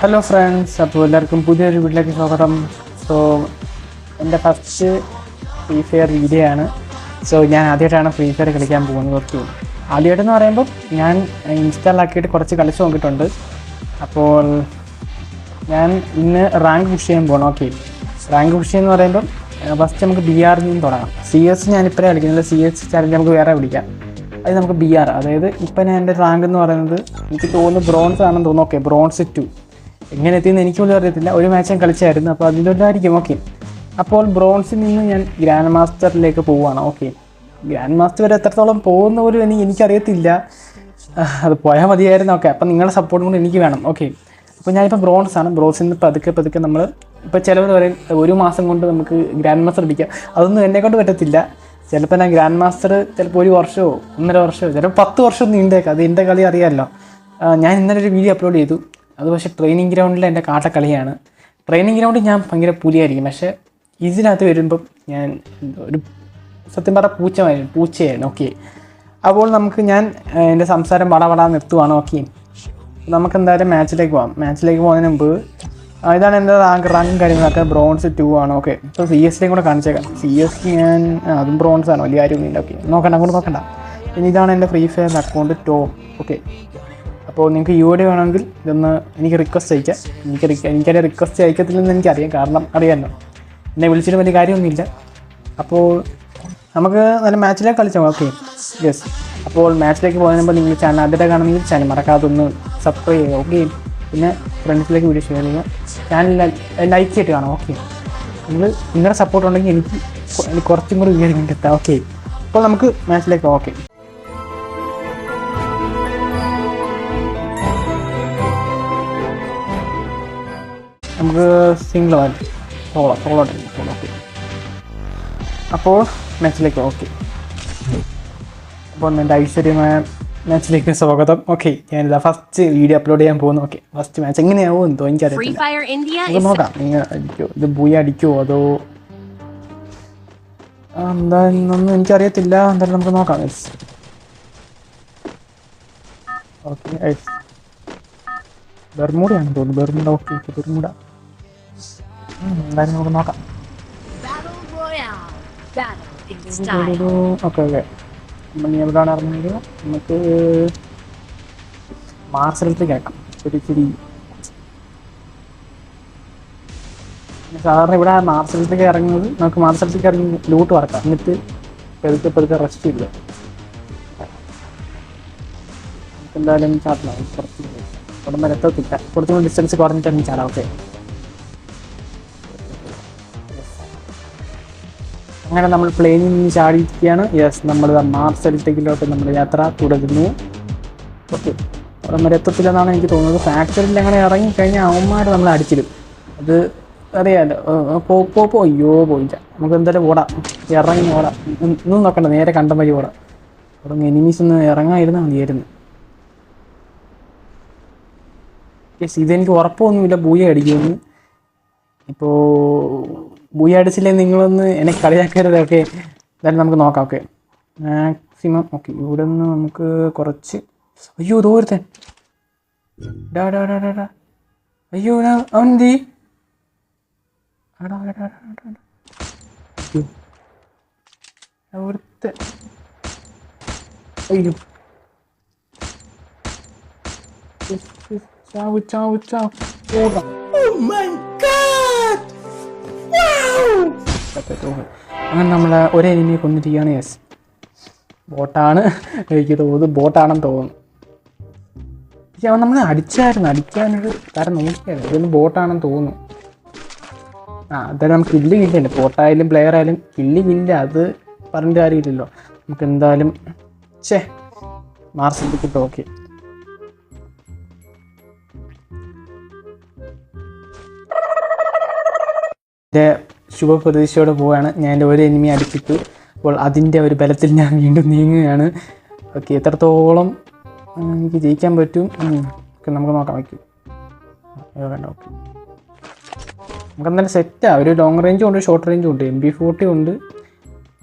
Hello friends അപ്പോൾ എല്ലാവർക്കും പുതിയൊരു വീട്ടിലേക്ക് സ്വാഗതം. സോ എന്റെ ഫസ്റ്റ് ഫ്രീ ഫയർ വീഡിയോ ആണ്. സോ ഞാൻ ആദ്യമായിട്ടാണ് ഫ്രീ ഫയർ കളിക്കാൻ പോകുന്നത് ഓക്കെ ആദ്യമായിട്ടെന്ന് പറയുമ്പോൾ ഞാൻ ഇൻസ്റ്റാൾ ആക്കിയിട്ട് കുറച്ച് കളിച്ച് നോക്കിയിട്ടുണ്ട്. അപ്പോൾ ഞാൻ ഇന്ന് റാങ്ക് പുഷ് ചെയ്യാൻ പോകണം ഓക്കെ റാങ്ക് പുഷ് എന്ന് പറയുമ്പോൾ ഫസ്റ്റ് നമുക്ക് ബി ആറിൽ നിന്ന് തുടങ്ങാം. സി എസ് ഞാൻ ഇപ്പോഴേ കളിക്കുന്നില്ല. സി എസ് ചാലഞ്ച് നമുക്ക് വേറെ വിളിക്കാം. അത് നമുക്ക് ബി ആർ അതായത് ഇപ്പം ഞാൻ എന്റെ റാങ്ക് എന്ന് പറയുന്നത് എനിക്ക് തോന്നുന്നു ബ്രോൺസ് ആണെന്ന് തോന്നുന്നു. ഓക്കെ ബ്രോൺസ് ടു എങ്ങനെ എത്തിയെന്ന് എനിക്ക് പോലും അറിയത്തില്ല. ഒരു മാച്ച് ഞാൻ കളിച്ചായിരുന്നു. അപ്പോൾ അതിലൊന്നായിരിക്കും ഓക്കെ അപ്പോൾ ബ്രോൺസിൽ നിന്ന് ഞാൻ ഗ്രാൻഡ് മാസ്റ്ററിലേക്ക് പോവുകയാണ്. ഓക്കെ ഗ്രാൻഡ് മാസ്റ്റർ വരെ എത്രത്തോളം പോകുന്ന പോലും എനിക്ക് എനിക്കറിയത്തില്ല. അത് പോയാൽ മതിയായിരുന്നു. ഓക്കെ അപ്പം നിങ്ങളുടെ സപ്പോർട്ടും കൂടി എനിക്ക് വേണം. ഓക്കെ അപ്പോൾ ഞാനിപ്പോൾ ബ്രോൺസ് ആണ്. ബ്രോൺസിൽ നിന്ന് പതുക്കെ പതുക്കെ നമ്മൾ ഇപ്പോൾ ചിലവർ പറയും ഒരു മാസം കൊണ്ട് നമുക്ക് ഗ്രാൻഡ് മാസ്റ്റർ അടിക്കാം. അതൊന്നും എന്നെ കൊണ്ട് പറ്റത്തില്ല. ചിലപ്പോൾ ഞാൻ ഗ്രാൻഡ് മാസ്റ്റർ ചിലപ്പോൾ ഒരു വർഷമോ ഒന്നര വർഷമോ ചിലപ്പോൾ പത്ത് വർഷം നീണ്ടേക്കാം. അത് എന്റെ കളി അറിയാമല്ലോ ഞാൻ ഇന്നലെ ഒരു വീഡിയോ അപ്ലോഡ് ചെയ്തു. അത് പക്ഷേ ട്രെയിനിങ് ഗ്രൗണ്ടിൽ എന്റെ കാട്ടക്കളിയാണ്. ട്രെയിനിങ് ഗ്രൗണ്ടിൽ ഞാൻ ഭയങ്കര പുലിയായിരിക്കും. പക്ഷേ ഇതിനകത്ത് വരുമ്പം ഞാൻ ഒരു സത്യം പറഞ്ഞ പൂച്ചമായിരുന്നു. പൂച്ചയായിരുന്നു ഓക്കെ അപ്പോൾ നമുക്ക് ഞാൻ എന്റെ സംസാരം വട വട നിർത്തുവാണ്. ഓക്കെ. നമുക്ക് എന്തായാലും മാച്ചിലേക്ക് പോകാം മാച്ചിലേക്ക് പോകുന്നതിന് മുമ്പ് ഇതാണ് എന്റെ റാങ്ക് റാങ്കും കാര്യങ്ങളൊക്കെ. ബ്രോൺസ് ടു ആണ്. ഓക്കെ. ഇപ്പോൾ സി എസ് എസിലേയും കൂടെ കാണിച്ചേക്കാം. സി എസ് ഞാൻ അതും ബ്രോൺസ് ആണ്. വലിയ കാര്യമൊന്നുമില്ല. ഓക്കെ. നോക്കണ്ട അങ്ങോട്ട് നോക്കണ്ട. ഇനി ഇതാണ് എന്റെ Free Fire account top okay. അപ്പോൾ നിങ്ങൾക്ക് യു ഡി വേണമെങ്കിൽ ഇതൊന്ന് എനിക്ക് റിക്വസ്റ്റ് അയക്കാം എനിക്ക് എനിക്കതിന്റെ റിക്വസ്റ്റ് അയക്കത്തില്ലെന്ന് എനിക്കറിയാം. കാരണം അറിയാമല്ലോ. എന്നെ വിളിച്ചിട്ട് വലിയ കാര്യമൊന്നുമില്ല. അപ്പോൾ നമുക്ക് നല്ല മാച്ചിലേക്ക് കളിച്ചാൽ ഓക്കെ യെസ് അപ്പോൾ മാച്ചിലേക്ക് പോകുന്നതിന് മുമ്പ് നിങ്ങൾ ചാനൽ ആദ്യത്തെ കാണുമെങ്കിൽ ചാനൽ മറക്കാതെ ഒന്ന് സബ്സ്ക്രൈബ് ചെയ്യുക. ഓക്കെ പിന്നെ ഫ്രണ്ട്സിലേക്ക് വീഡിയോ ഷെയർ ചെയ്യുക. ചാനൽ ലൈക്ക് ചെയ്തിട്ട് കാണാം ഓക്കെ നിങ്ങൾ നിങ്ങളുടെ സപ്പോർട്ട് ഉണ്ടെങ്കിൽ എനിക്ക് കുറച്ചും കൂടി ഉയരം എത്താം. ഓക്കെ അപ്പോൾ നമുക്ക് മാച്ചിലേക്ക് ഓക്കെ നമുക്ക് സിംഗിൾ മതി സോളോ സോളോ സോളോ ഓക്കെ അപ്പോൾ മാച്ചിലേക്ക് ഓക്കെ അപ്പോൾ എന്റെ ഐശ്വര്യമായ മാച്ചിലേക്ക് സ്വാഗതം. ഓക്കെ ഞാനിതാ ഫസ്റ്റ് വീഡിയോ അപ്ലോഡ് ചെയ്യാൻ പോകുന്നു. ഓക്കെ ഫസ്റ്റ് മാച്ച് എങ്ങനെയാവും എന്തോ എനിക്കറിയത്തില്ല. നോക്കാം നിങ്ങൾ അടിക്കോ ഇത് ബൂയ അടിക്കുമോ അതോ എന്തായാലും എനിക്കറിയത്തില്ല. എന്തായാലും നമുക്ക് നോക്കാം ഓക്കെ ബെർമൂഡയാണ് തോന്നുന്നു ബെർമൂഡ ഓക്കെ ബെർമൂഡ. എന്തായാലും നമുക്ക് നോക്കാം. Battle Royale. Battle in style. Okay okay. നമ്മൾ എവിടെയാണ് ഇറങ്ങുന്നത്? നമുക്ക് മാർസലത്തേക്ക് ആക്കാം ഒരു ഇച്ചിരി സാധാരണ ഇവിടെ മാർസലത്തേക്ക് ഇറങ്ങുന്നത് നമുക്ക് മാർസലത്തേക്ക് ഇറങ്ങി ലൂട്ട് വറക്കാം. എന്നിട്ട് പെരുത്തെ പെരുത്തെ റെസ്റ്റ് ഇല്ല നമുക്ക് എന്തായാലും ചാടണം കുറച്ച് ഇവിടെ വരെ എത്തത്തില്ല കുറച്ചുകൂടി ഡിസ്റ്റൻസ് കുറഞ്ഞിട്ട് ചാടാം ഓക്കെ. അങ്ങനെ നമ്മൾ പ്ലെയിനിൽ നിന്ന് ചാടിയിരിക്കുകയാണ്. യെസ് നമ്മൾ മാർസലത്തേക്കിലോട്ട് നമ്മുടെ യാത്ര തുടരുന്നു. ഓക്കെ അവിടെ എത്തത്തില്ലെന്നാണ് എനിക്ക് തോന്നുന്നത്. ഫാക്ടറിയിൽ അങ്ങനെ ഇറങ്ങിക്കഴിഞ്ഞാൽ അവന്മാർ നമ്മൾ അടിച്ചിടും. അത് ഏ, പോ പോ പോ. അയ്യോ പോയില്ല. നമുക്ക് എന്തായാലും ഓടാം. ഇറങ്ങി ഓടാം. ഇന്നും നോക്കണ്ട. നേരെ കണ്ട വഴി ഓടാം. അവിടെ എനിമീസ് ഒന്ന് ഇറങ്ങാതിരുന്നാൽ മതിയായിരുന്നു. യെസ് ഇതെനിക്ക് ഉറപ്പൊന്നുമില്ല. ബൂയ അടിക്കുമെന്ന്. ഇപ്പോൾ ബൂയ അടിച്ചില്ലേ നിങ്ങളൊന്ന്? എന്നെ കളിയാക്കരുത് ഓക്കെ എന്തായാലും നമുക്ക് നോക്കാം ഓക്കെ മാക്സിമം ഓക്കെ ഇവിടെ നിന്ന് നമുക്ക് കുറച്ച്. അയ്യോ ദൂരത്തൻ ഡാ ഡാ ഡാ ഡാ അയ്യോ അവൻ എന്തി ഒരുത്തൻ. അയ്യോ. ചാവ് ഓ ചാവ്. ഗോഡ് ചാവ് ഓടാം അങ്ങനെ നമ്മൾ ഒരേ എനിമിയെ കൊന്നിരിക്കുകയാണ് യെസ്. ബോട്ടാണ്. എനിക്ക് തോന്നുന്നത് ബോട്ടാണെന്ന് തോന്നുന്നു. പക്ഷെ അവൻ നമ്മളെ അടിച്ചായിരുന്നു. അടിക്കാനൊരു തരം നോക്കിയായിരുന്നു. ഇതൊന്ന് ബോട്ടാണെന്ന് തോന്നുന്നു. ആ അതായത് നമുക്ക് കില്ല് കില്ലുണ്ട് ബോട്ടായാലും പ്ലെയർ ആയാലും കില്ലി കില്ല അത് പറഞ്ഞിട്ട് കാര്യമില്ലല്ലോ. നമുക്ക് എന്തായാലും ഛേ മാർസ് കിട്ടും ഓക്കെ. എന്റെ ശുഭപ്രതീക്ഷയോടെ പോവുകയാണ്. ഞാൻ എന്റെ ഒരു എനിമി അടിച്ചിട്ടു അപ്പോൾ അതിന്റെ ഒരു ബലത്തിൽ ഞാൻ വീണ്ടും നീങ്ങുകയാണ്. ഓക്കെ എത്രത്തോളം എനിക്ക് ജയിക്കാൻ പറ്റും? ഓക്കെ നമുക്ക് നോക്കാം വയ്ക്കും വേണ്ട ഓക്കെ നമുക്ക് എന്തായാലും സെറ്റാണ് ഒരു ലോങ് റേഞ്ചും ഉണ്ട് ഷോർട്ട് റേഞ്ചും ഉണ്ട്. എം ബി ഫോർട്ടി ഉണ്ട്.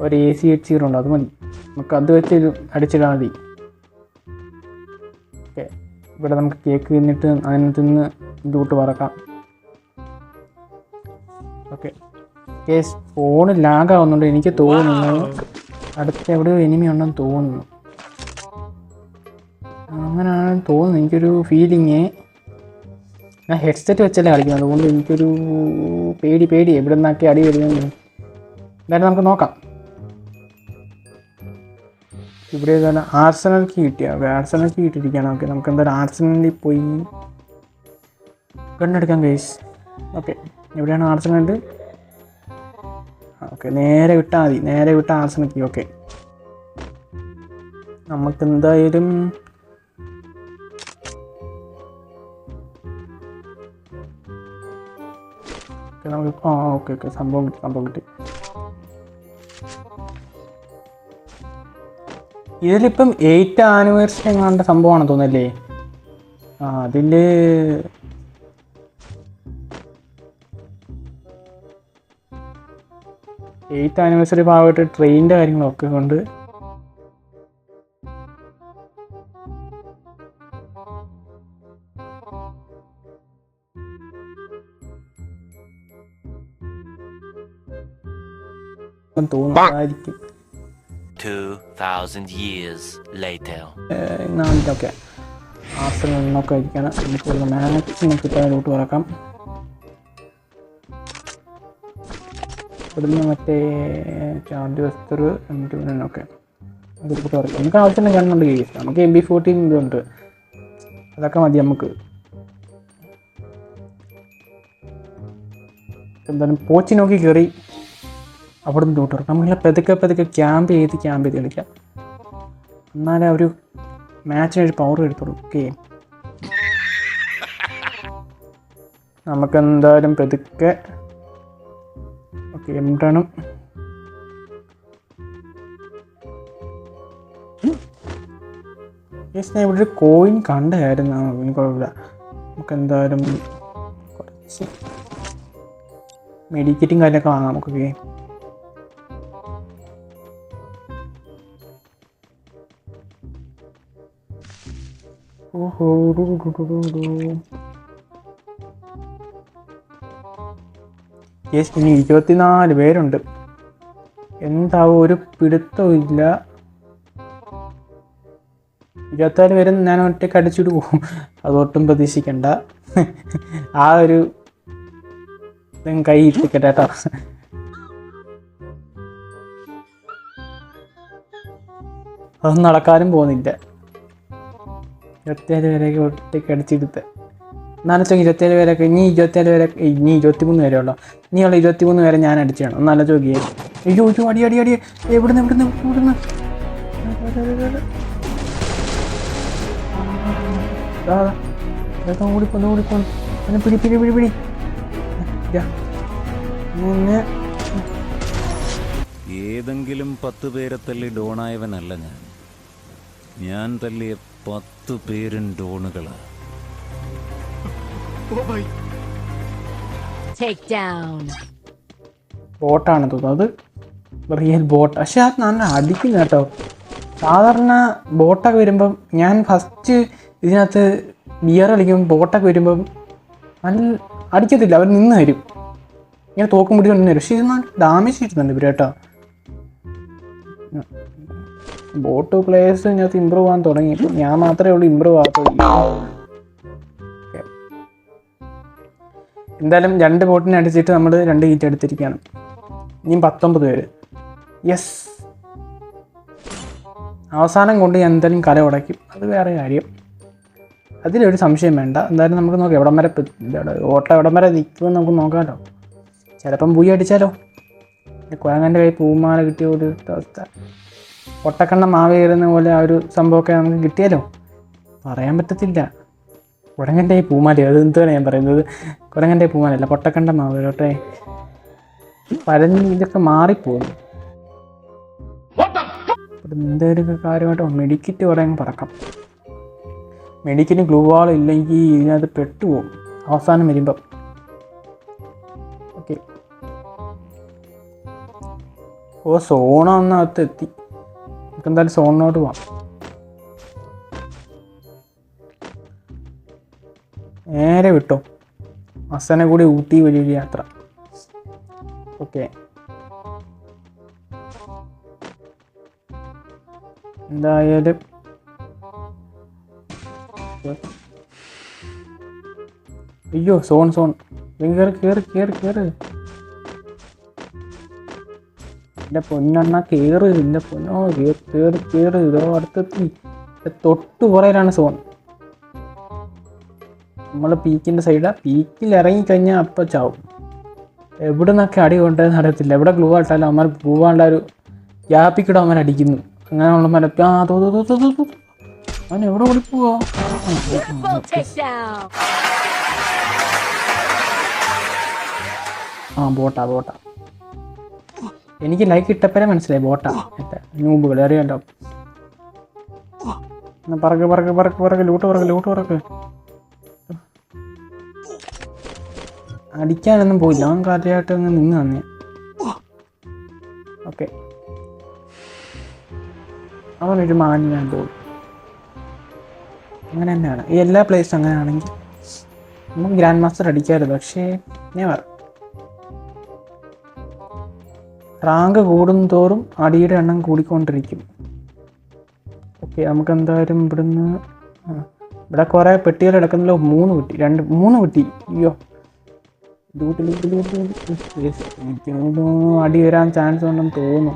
ഒരു എ സി എച്ച് സീറോ ഉണ്ട്. അത് മതി. നമുക്ക് അത് വെച്ച് അടിച്ചിടാൻ മതി. ഓക്കെ ഇവിടെ നമുക്ക് കേക്ക് തിന്നിട്ട് അതിനകത്ത് നിന്ന് ഇതുകൂട്ട് പറക്കാം ഓക്കെ കേസ് ഫോൺ ലാഗാവുന്നുണ്ട് എനിക്ക് തോന്നുന്നു. അടുത്ത് എവിടെയോ എനിമി ഉണ്ടെന്ന് തോന്നുന്നു. അങ്ങനെയാണ് തോന്നുന്നു. എനിക്കൊരു ഫീലിങ് ഞാൻ ഹെഡ്സെറ്റ് വെച്ചല്ലേ കളിക്കുന്നത്. അതുകൊണ്ട് എനിക്കൊരു പേടി പേടി. എവിടെ നിന്നൊക്കെ അടി വരുന്നത് എന്തായാലും നമുക്ക് നോക്കാം. ഇവിടെ ഏതാണ്? ആർസണൽ കീ കിട്ടിയ ആർസണൽ കിട്ടിയിരിക്കുകയാണ്. ഓക്കെ നമുക്ക് എന്തായാലും ആർസണലിൽ പോയി. കണ്ടെടുക്കാം കേസ് ഓക്കെ എവിടെയാണ് ആർസണൽ ഓക്കെ നേരെ വിട്ടാൽ മതി. നേരെ വിട്ടാൽ ആൻസർ നിൽക്കി ഓക്കെ നമുക്ക് എന്തായാലും നമുക്ക് ആ ഓക്കെ ഓക്കെ സംഭവം കിട്ടി സംഭവം കിട്ടി. ഇതിലിപ്പം എയ്റ്റ് ആനിവേഴ്സറി എങ്ങാണ്ട് സംഭവമാണെന്ന് തോന്നല്ലേ ആ അതിൽ എയ്ത്ത് ആനിവേഴ്സറി ഭാഗമായിട്ട് ട്രെയിനിന്റെ കാര്യങ്ങളൊക്കെ കൊണ്ട് തോന്നുന്നതായിരിക്കും 2,000 years later. നാളിലൊക്കെ ആഫ്റ്റർനൂണിനൊക്കെ ആയിരിക്കാണ്. നമുക്ക് മാക്സിമം കിട്ടാനായിട്ട് പറക്കാം. ഇവിടുന്ന് മറ്റേ ചാർജ് വസ്തർ ഒക്കെ. അതിൽക്കൂട്ട് പറയും. നമുക്ക് ആവശ്യമുള്ള ഗണ്ണുണ്ട് കേസ് നമുക്ക് എം ബി ഫോർട്ടീൻ ഇതുണ്ട് അതൊക്കെ മതി നമുക്ക്. എന്തായാലും പോച്ചി നോക്കി കയറി അവിടെ നിന്ന് കൂട്ടും നമ്മളിങ്ങനെ പതുക്കെ പതുക്കെ ക്യാമ്പ് ചെയ്ത് ക്യാമ്പ് ചെയ്ത് കളിക്കാം. എന്നാലേ ഒരു മാച്ചിനൊരു പവർ എടുത്തോളൂ. ഓക്കെ നമുക്ക് എന്തായാലും പതുക്കെ എന്താണ്? യെസ് ഞാൻ ഇവിടെ ഒരു കോയിൻ കണ്ടായിരുന്നു പിന്നെ കുഴപ്പമില്ല. നമുക്ക് എന്തായാലും കുറച്ച് മെഡിക്കറ്റും കാര്യമൊക്കെ വാങ്ങാം നമുക്ക് ഓഹോ യെസ് ഇനി ഇരുപത്തിനാല് പേരുണ്ട്. എന്താവും? ഒരു പിടുത്തവും ഇല്ല. ഇരുപത്തിനാല് പേരും ഞാൻ ഒറ്റയ്ക്ക് അടിച്ചിട്ട് പോകും. അതൊട്ടും പ്രതീക്ഷിക്കണ്ട. ആ ഒരു കൈ ഇട്ടിക്കട്ടെ കേട്ടോ. അതൊന്നും നടക്കാനും പോകുന്നില്ല. ഇരുപത്തിയേഴ് പേരെയൊക്കെ ഒറ്റയ്ക്ക് അടിച്ചെടുത്ത് എന്നാലും ഇരുപത്തേഴ് പേരൊക്കെ ഇനി ഇരുപത്തേഴ് പേരെ ഇനി ഇരുപത്തിമൂന്ന് പേരേ ഉള്ളൂ. ഇനിയുള്ള ഇരുപത്തിമൂന്ന് പേരെ ഞാൻ അടിച്ചാണ് നല്ല നോക്കിയേ അയ്യോ അയ്യോ അടി അടി അടി. എവിടുന്ന് എവിടുന്ന് എവിടുന്ന്? ഓടിപ്പോന്ന് പിടി പിടി പിടി പിടി. ഏതെങ്കിലും പത്ത് പേരെ തല്ലി ഡോണായവനല്ല ഞാൻ. ഞാൻ തല്ലിയ പത്ത് പേരും ഡോണുകളാ. Take down. ബോട്ടാണ് തോന്നുന്നത് അത് റിയൽ ബോട്ട്. പക്ഷെ അത് നല്ല അടിക്കുന്ന കേട്ടോ. സാധാരണ ബോട്ടൊക്കെ വരുമ്പം ഞാൻ ഫസ്റ്റ് ഇതിനകത്ത് ബിയർ കളിക്കും ബോട്ടൊക്കെ വരുമ്പം നല്ല അടിക്കത്തില്ല. അവർ നിന്ന് തരും ഇങ്ങനെ തോക്കും പിടിച്ച് നിന്ന് തരും പക്ഷെ ഇത് ഡാമേജ് കിട്ടുന്നുണ്ട് ഇവർ കേട്ടോ. ബോട്ട് പ്ലേയേഴ്സ് ഇതിനകത്ത് ഇമ്പ്രൂവ് ആകാൻ തുടങ്ങി. ഞാൻ മാത്രമേ ഉള്ളൂ ഇമ്പ്രൂവ് ആകത്തുള്ളൂ എന്തായാലും രണ്ട് ബോട്ടിനെ അടിച്ചിട്ട് നമ്മൾ രണ്ട് ഹീറ്റ് എടുത്തിരിക്കുകയാണ്. ഇനിയും പത്തൊമ്പത് പേര്. യെസ് അവസാനം കൊണ്ട് ഞാൻ എന്തായാലും കല ഉടയ്ക്കും അത് വേറെ കാര്യം. അതിലൊരു സംശയം വേണ്ട. എന്തായാലും നമുക്ക് നോക്കാം. എവിടം വരെ ഓട്ടം എവിടം വരെ നിൽക്കുമെന്ന് നമുക്ക് നോക്കാമല്ലോ ചിലപ്പം പൂയി അടിച്ചാലോ? കുരങ്ങന്റെ കൈ പൂമാല കിട്ടിയ ഒരു അവസ്ഥ. ഒട്ടക്കണ്ണ മാവേറുന്ന പോലെ ആ ഒരു സംഭവമൊക്കെ നമുക്ക് കിട്ടിയാലോ? പറയാൻ പറ്റത്തില്ല. കുരങ്ങന്റെ പൂമാല. അത് എന്തുവാണ് ഞാൻ പറയുന്നത്? കുരങ്ങന്റെ പൂമാലല്ല പൊട്ടക്കണ്ട മാവ് കേട്ടെ. പരഞ്ഞ് ഇതൊക്കെ മാറിപ്പോകും കാര്യമായിട്ട് കാര്യമായിട്ടോ കുറേ അങ്ങ് പറക്കാം. മെഡിക്കിന് ഗ്ലൂ വാൾ ഇല്ലെങ്കിൽ ഇതിനകത്ത് പെട്ടുപോകും. അവസാനം വരുമ്പം. ഓക്കെ. ഓ സോണ ഒന്നകത്ത് എത്തി നമുക്ക് എന്തായാലും സോണിനോട്ട് പോവാം. നേരെ വിട്ടോ. അസനെ കൂടി ഊട്ടി വലിയൊരു യാത്ര. ഓക്കെ. എന്തായാലും അയ്യോ സോൺ സോൺ. കയറി കയറി കയറി കയറി എന്റെ പൊന്നെണ്ണ കയറ് എന്റെ പൊന്നോ കയറി കയറി കയറി ഇതോ അടുത്തെത്തി തൊട്ട് പുറയിലാണ് സോൺ. നമ്മൾ പീക്കിന്റെ സൈഡാണ് പീക്കിൽ ഇറങ്ങിക്കഴിഞ്ഞാൽ അപ്പം ചാവും. എവിടെ നിന്നൊക്കെ അടി കൊണ്ടതെന്ന് അറിയത്തില്ല. എവിടെ ഗ്ലൂ ആയിട്ടാലും അവന്മാർ പോവാനുള്ള ഒരു ഗ്യാപ്പിക്കിടെ അവന്മാർ അടിക്കുന്നു. അങ്ങനെയുള്ള മല ആ തോ തോ, തോ, തോ. അവൻ എവിടെ ഓടിപ്പോവാ പോവാ? ആ ബോട്ടാ ബോട്ടാ. എനിക്ക് ലൈക്ക് ഇട്ടപ്പോഴേ മനസ്സിലായി ബോട്ടാ. നൂമ്പുകൾ അറിയാലോ. എന്നാ പറക്ക് പറക്ക് പറക്ക് പറക്ക്. Loot പറക്ക് loot പറക്ക്. അടിക്കാനൊന്നും പോയില്ല. അവൻ കാര്യമായിട്ട് അങ്ങ് നിന്ന് തന്നെ ഓക്കെ. അവനൊരു മാനിനാൻ തോന്നുന്നു അങ്ങനെ തന്നെയാണ്. ഈ എല്ലാ പ്ലേസും അങ്ങനെയാണെങ്കിൽ നമുക്ക് ഗ്രാൻഡ് മാസ്റ്റർ അടിക്കാമായിരുന്നു പക്ഷേ നെവർ റാങ്ക് കൂടുന്തോറും അടിയുടെ എണ്ണം കൂടിക്കൊണ്ടിരിക്കും. ഓക്കെ നമുക്ക് എന്തായാലും ഇവിടുന്ന് ഇവിടെ കുറേ പെട്ടികൾ കിടക്കുന്നല്ലോ മൂന്ന് കുട്ടി രണ്ട് മൂന്ന് കുട്ടി അയ്യോ. അടി വരാൻ ചാൻസ് ഉണ്ടെന്ന് തോന്നുന്നു.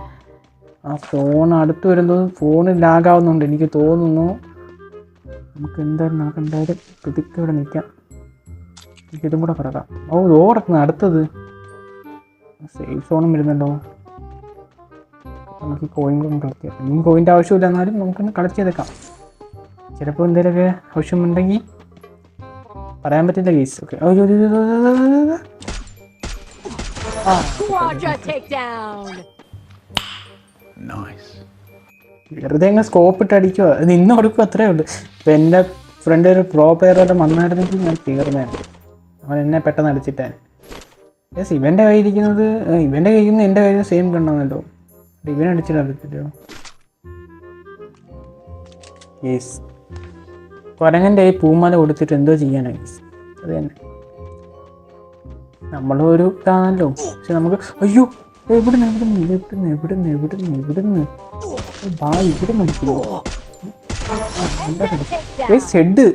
ആ ഫോൺ അടുത്ത് വരുന്നത് ഫോണ് ലാഗാവുന്നുണ്ട് എനിക്ക് തോന്നുന്നു നമുക്ക് എന്തായാലും നമുക്ക് എന്തായാലും പിതുക്കെ ഇവിടെ നിൽക്കാം. ഇതും കൂടെ പറയാം. ഓ ഇതോ കിടക്കുന്നു അടുത്തത്. സേഫ് സോണും വരുന്നുണ്ടോ? നമുക്ക് കോയിൻ കളക്ട് ചെയ്യാം. ഇനിയും കോയിന്റെ ആവശ്യമില്ല. എന്നാലും നമുക്കൊന്ന് കളക്ട് ചെയ്തേക്കാം ചിലപ്പോൾ എന്തെങ്കിലുമൊക്കെ ആവശ്യമുണ്ടെങ്കിൽ പറയാൻ പറ്റില്ല കേസ് ഓക്കെ Quadra takedown. വെറുതെ അങ്ങ് സ്കോപ്പ് ഇട്ട് അടിക്കുക നിന്ന് കൊടുക്കും അത്രേ ഉള്ളൂ. ഇപ്പം എന്റെ ഫ്രണ്ട് ഒരു പ്രോ പേരോടെ വന്നായിരുന്നെങ്കിൽ ഞാൻ തീർന്നായിരുന്നു അവൻ എന്നെ പെട്ടെന്ന് അടിച്ചിട്ടാൻ യെസ് ഇവന്റെ കയ്യിരിക്കുന്നത് ഇവന്റെ കയ്യിൽ നിന്ന് എന്റെ കയ്യിൽ സെയിം കണ്ടാണല്ലോ ഇവൻ അടിച്ചിട്ട് അടിച്ചിട്ടോ? യെസ് കുരങ്ങന്റെ ഈ പൂമാല കൊടുത്തിട്ട് എന്തോ ചെയ്യാനാണ് guys. അത് തന്നെ. നമ്മളൊരു ഇതാണല്ലോ. പക്ഷെ നമുക്ക് അയ്യോ എവിടുന്ന് എവിടുന്ന് എവിടുന്ന് എവിടുന്ന് എവിടുന്ന് എവിടുന്ന്? ബാ ഇവിടെ മടിക്കുമോ Takedown. ഹെഡ്.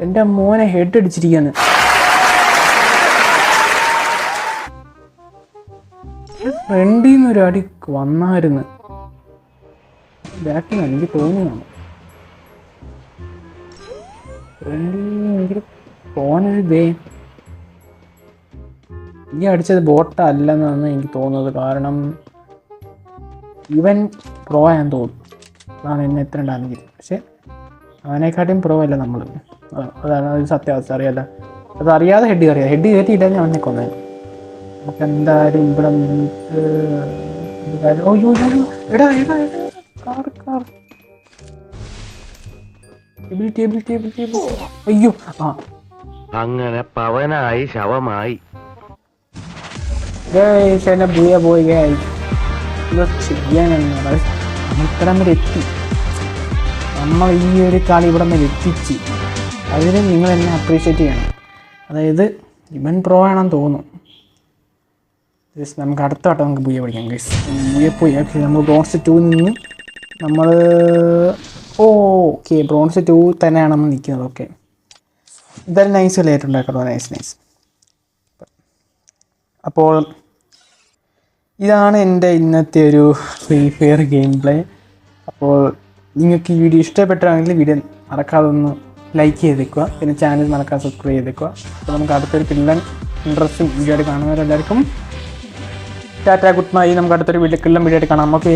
എന്റെ മോനെ ഹെഡ് അടിച്ചിരിക്കാണ് ഫ്രണ്ടിൽ നിന്ന് ഒരു അടി വന്നായിരുന്നു. ബാക്കിൽ എനിക്ക് തോന്നിയാണ് ഫ്രണ്ടിൽ നിന്ന് എനിക്ക് ദേ ഈ അടിച്ചത് ബോട്ട അല്ലെന്നാണ് എനിക്ക് തോന്നുന്നത്. കാരണം ഇവൻ പ്രോ ആണെന്ന് തോന്നുന്നു. അതാണ് എന്നെ എത്ര ഡാമേജ് പക്ഷേ അവനെക്കാട്ടിയും പ്രോ അല്ല നമ്മൾ അതാണ് ഒരു സത്യാവസ്ഥ അറിയാല്ല അത് അറിയാതെ ഹെഡ് കയറിയത്. ഹെഡ് കയറ്റിയിട്ടാണ് അവനെ കൊന്നേ നമുക്ക് എന്തായാലും ഇവിടെ. എടാ കാർ കാർ അയ്യോ അങ്ങനെ പവനായി ശവമായി. ഗൈസ് എന്നെ ബുയ പോയി ഗൈസ് ഇത് ചെയ്യാനാണ് നമ്മൾ ഇത്രയും വരെ എത്തി നമ്മൾ ഈ ഒരു കളി ഇവിടെ നിന്ന് എത്തിച്ച് അതിന് നിങ്ങൾ എന്നെ അപ്രീഷിയേറ്റ് ചെയ്യണം അതായത് ഇവൻ പ്രോ ആണെന്ന് തോന്നുന്നു ജസ്റ്റ് നമുക്ക് അടുത്ത വട്ടം നമുക്ക് ബുയ പഠിക്കാം ഗൈസ് ബുയ പോയി ആക്ച്വലി നമ്മൾ ബ്രോൺസ് ടു നിന്ന് നമ്മൾ ഓ ഓക്കെ ബ്രോൺസ് ടു തന്നെയാണ് നമ്മൾ നിൽക്കുന്നത് ഓക്കെ ഇതായാലും നൈസ് കളിയായിട്ടുണ്ടാക്കട്ടോ നൈസ് നൈസ് അപ്പോൾ ഇതാണ് എന്റെ ഇന്നത്തെ ഒരു ഫ്രീ ഫയർ ഗെയിം പ്ലേ. അപ്പോൾ നിങ്ങൾക്ക് ഈ വീഡിയോ ഇഷ്ടപ്പെട്ടാണെങ്കിൽ വീഡിയോ മറക്കാതെ ഒന്ന് ലൈക്ക് ചെയ്തേക്കുക. പിന്നെ ചാനൽ മറക്കാതെ സബ്സ്ക്രൈബ് ചെയ്തേക്കുക. അപ്പോൾ നമുക്ക് അടുത്തൊരു കില്ലൻ ഇൻട്രസ്റ്റിംഗ് വീഡിയോ ആയിട്ട് കാണുന്നവരെല്ലാവർക്കും. ടാറ്റ ഗുഡ് ബൈ നമുക്ക് അടുത്തൊരു വീഡിയോ കിള്ളൻ വീഡിയോ ആയിട്ട് കാണാം. ഓക്കെ.